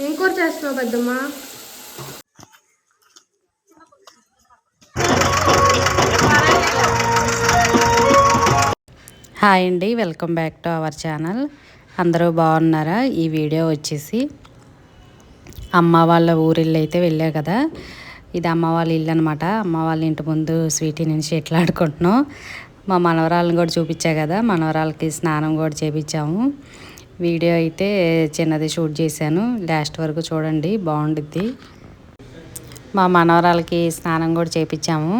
ఏం కూర చేస్తున్నావు పెద్దమ్మ హాయ్ అండి welcome back to our channel అందరూ బాగున్నారా? ఈ వీడియో వచ్చేసి అమ్మ వాళ్ళ ఊరిల్లు అయితే వెళ్ళా కదా. ఇది అమ్మ వాళ్ళ ఇల్లు అనమాట అమ్మ వాళ్ళ ఇంటి ముందు స్వీటీ నుంచి ఎట్లా ఆడుకుంటున్నాం మా మనవరాలను కూడా చూపించా కదా మనవరాలకి స్నానం కూడా చేపించాము. వీడియో అయితే చిన్నది షూట్ చేశాను. లాస్ట్ వరకు చూడండి బాగుండిద్ది. మా మనవరాలకి స్నానం కూడా చేపించాము.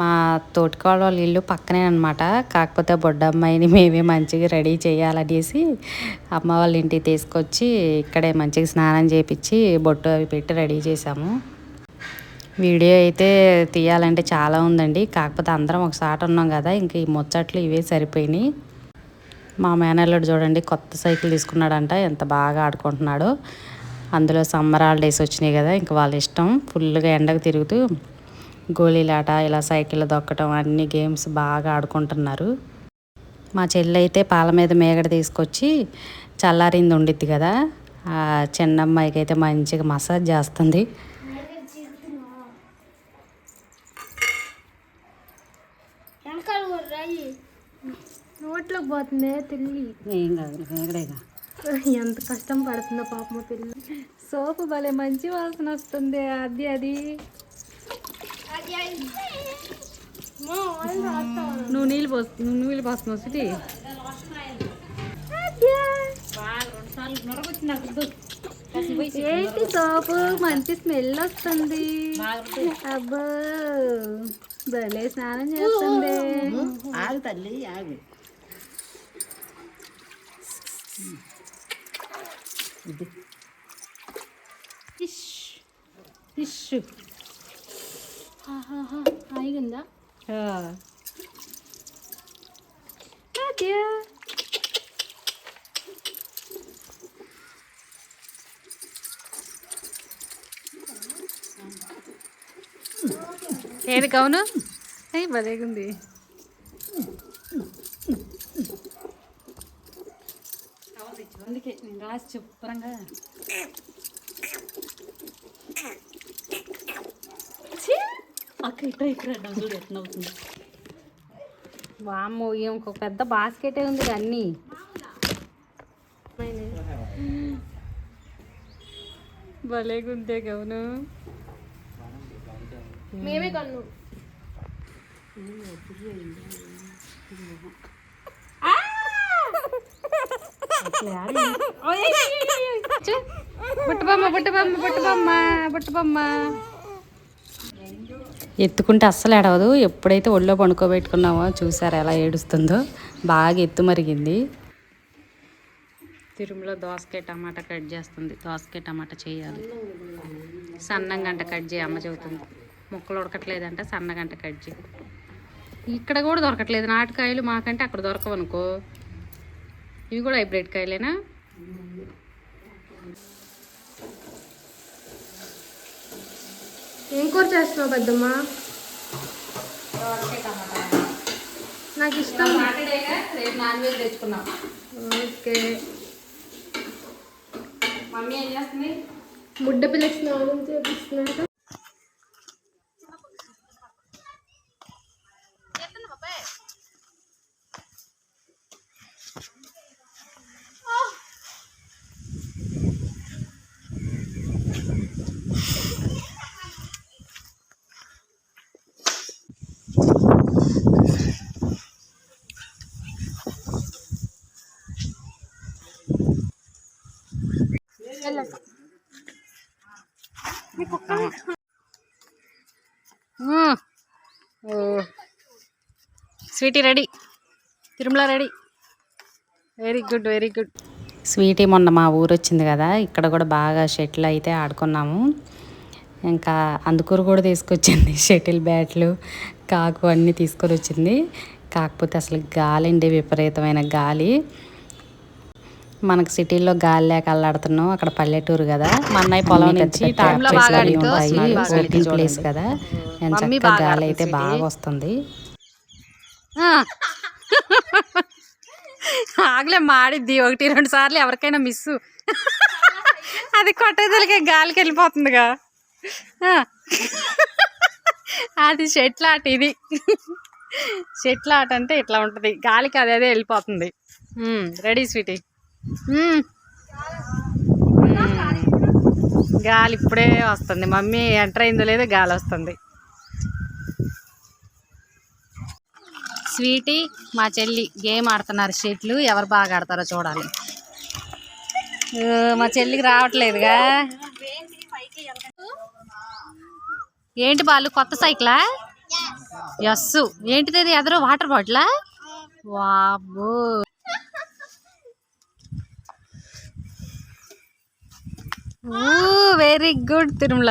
మా తోటికోళ్ళ వాళ్ళ ఇల్లు పక్కనే అనమాట కాకపోతే బొడ్డమ్మాయిని మేమే మంచిగా రెడీ చేయాలనేసి అమ్మ వాళ్ళ ఇంటికి తీసుకొచ్చి ఇక్కడే మంచిగా స్నానం చేపించి బొట్టు అవి పెట్టి రెడీ చేసాము వీడియో అయితే తీయాలంటే చాలా ఉందండి. కాకపోతే అందరం ఒకసారి ఉన్నాం కదా ఇంక ఈ ముచ్చట్లు ఇవే సరిపోయినాయి. మా మేనల్లుడు చూడండి కొత్త సైకిల్ తీసుకున్నాడంట ఎంత బాగా ఆడుకుంటున్నాడో. అందులో సమ్మర్ హాలిడేస్ వచ్చినాయి కదా ఇంక వాళ్ళ ఇష్టం ఫుల్గా ఎండకు తిరుగుతూ గోళీలాట ఇలా సైకిల్ దొక్కటం అన్ని గేమ్స్ బాగా ఆడుకుంటున్నారు. మా చెల్లి అయితే పాల మీద మేగడ తీసుకొచ్చి చల్లారింది ఉండిద్ది కదా. ఆ చిన్నమ్మాయికి అయితే మంచిగా మసాజ్ చేస్తుంది. నోట్లోకి పోతుందే తెల్లి. ఏం కాదు ఎంత కష్టం పడుతుందో పాపం పిల్ల. సోపు భలే మంచి వాసన వస్తుంది అది అది నువ్వు నీళ్ళు పోసు నువ్వు నీళ్ళు పోస్తున్నావు సిటీ ఏంటి సోపు? మంచి స్మెల్ వస్తుంది. అబ్బో. భలే స్నానం చేస్తుంది ఆగు తల్లి ఆగు ఫిష్ ఫిష్ హాయిగుందా ఏది కవును అయ్యి భలేగుంది. అందుకే నేను రాసి శుభ్రంగా. అక్క ఇక్కడ ఇక్కడ చూడు ఎట్లా అవుతుంది వామ్మో ఇంకొక పెద్ద బాస్కెటే ఉంది అన్నీ. భలేగుందే గౌను. మేమే కన్ను. బుట్టబొమ్మ బుట్టబొమ్మ బుట్టబొమ్మ బుట్టబొమ్మ. ఎత్తుకుంటే అస్సలు ఎడవదు ఎప్పుడైతే ఒళ్ళో పండుకోబెట్టుకున్నామో చూసారు ఎలా ఏడుస్తుందో. బాగా ఎత్తు మరిగింది. తిరుమల దోసకాయ టమాటా కట్ చేస్తుంది. దోసకాయ టమాటా చేయాలి. సన్నంగా అంట కట్ చేయి అమ్మ చెబుతుంది. ముక్కలు ఉడకట్లేదంట సన్నగంట కట్ చేయి. ఇక్కడ కూడా దొరకట్లేదు. నాటుకాయలు మాకంటే అక్కడ దొరకవు అనుకో ఇవి కూడా హైబ్రిడ్ కాయలేనా? ఏం కూర చేస్తున్నావు పెద్దమ్మ? నాకు ఇష్టం. రేపు నాన్ వెజ్ తెచ్చుకున్నాం ఓకే. మమ్మీ ఏం చేస్తుంది? బుడ్డ పిల్లకి స్నానం చేపిస్తున్నాడు Sweety ready. Tirumala ready. Very good very good. Sweety మొన్న మా ఊరు వచ్చింది కదా ఇక్కడ కూడా బాగా షటిల్ అయితే ఆడుకున్నాము. ఇంకా అందుకూరు కూడా తీసుకొచ్చింది షటిల్ బ్యాట్లు కాకు అన్నీ తీసుకొని వచ్చింది కాకపోతే అసలు గాలి అండి విపరీతమైన గాలి. మనకు సిటీలో గాలి లేక అల్లాడుతున్నాం. అక్కడ పల్లెటూరు కదా. మా అన్నయ్య పొలం నుంచి ట్రాక్టర్స్ అవి ఉంటాయి. ఓపెన్ ప్లేస్ కదా. ఎంత చక్కగా గాలి అయితే బాగా వస్తుంది. ఆగలే మాడిద్ది ఒకటి రెండు సార్లు ఎవరికైనా మిస్ అది కొట్టేదలకే గాలికి వెళ్ళిపోతుందిగా. అది షెట్ల ఆట ఇది. షెట్ల ఆట అంటే ఇట్లా ఉంటుంది. గాలికి అదే అదే వెళ్ళిపోతుంది. Ready Sweety. గాలి ఇప్పుడే వస్తుంది. మమ్మీ ఎంటర్ అయిందో లేదో గాలి వస్తుంది. స్వీటీ మా చెల్లి గేమ్ ఆడుతున్నారు. షెట్లు ఎవరు బాగా ఆడతారో చూడాలి. మా చెల్లికి రావట్లేదుగా. ఏంటి బాలు కొత్త సైకిలా? ఎస్ ఏంటిది ఎదరో వాటర్ బాటిలా? వాబో వెరీ గుడ్ తిరుమల